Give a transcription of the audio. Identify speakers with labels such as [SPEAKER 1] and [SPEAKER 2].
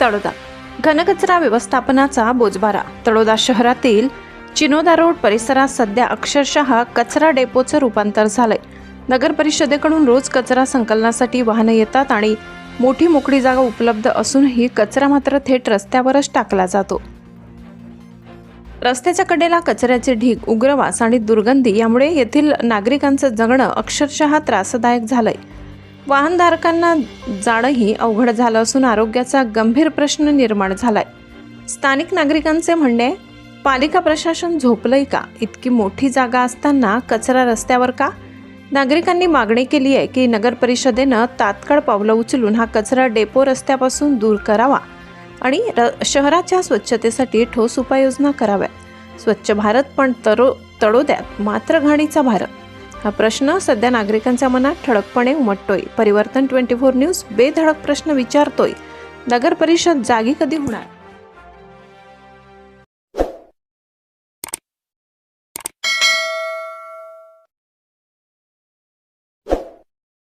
[SPEAKER 1] तळोदा. घनकचरा व्यवस्थापनाचा बोजबारा. तळोदा शहरातील चिनोदा रोड परिसरात सध्या अक्षरशः कचरा डेपोचं रूपांतर झालंय. नगर परिषदेकडून रोज कचरा संकलनासाठी वाहनं येतात आणि मोठी मोकळी जागा उपलब्ध असूनही कचरा मात्र थेट रस्त्यावरच टाकला जातो. रस्त्याच्या कडेला कचऱ्याचे ढीग उग्रवास आणि दुर्गंधी यामुळे येथील नागरिकांचं जगणं अक्षरशः त्रासदायक झालंय. वाहनधारकांना जाणंही अवघड झालं असून आरोग्याचा गंभीर प्रश्न निर्माण झालाय. स्थानिक नागरिकांचे म्हणणे पालिका प्रशासन झोपलंय का? इतकी मोठी जागा असताना कचरा रस्त्यावर का? नागरिकांनी मागणी केली आहे की नगर परिषदेनं तात्काळ पावलं उचलून हा कचरा डेपो रस्त्यापासून दूर करावा आणि र शहराच्या स्वच्छतेसाठी ठोस उपाययोजना कराव्या स्वच्छ भारत पण तरो तळोद्यात मात्र घाणीचा भारत. हा प्रश्न सध्या नागरिकांच्या मनात ठळकपणे उमटतोय. परिवर्तन ट्वेंटी फोर न्यूज बेधडक प्रश्न विचारतोय. नगर परिषद जागी कधी होणार?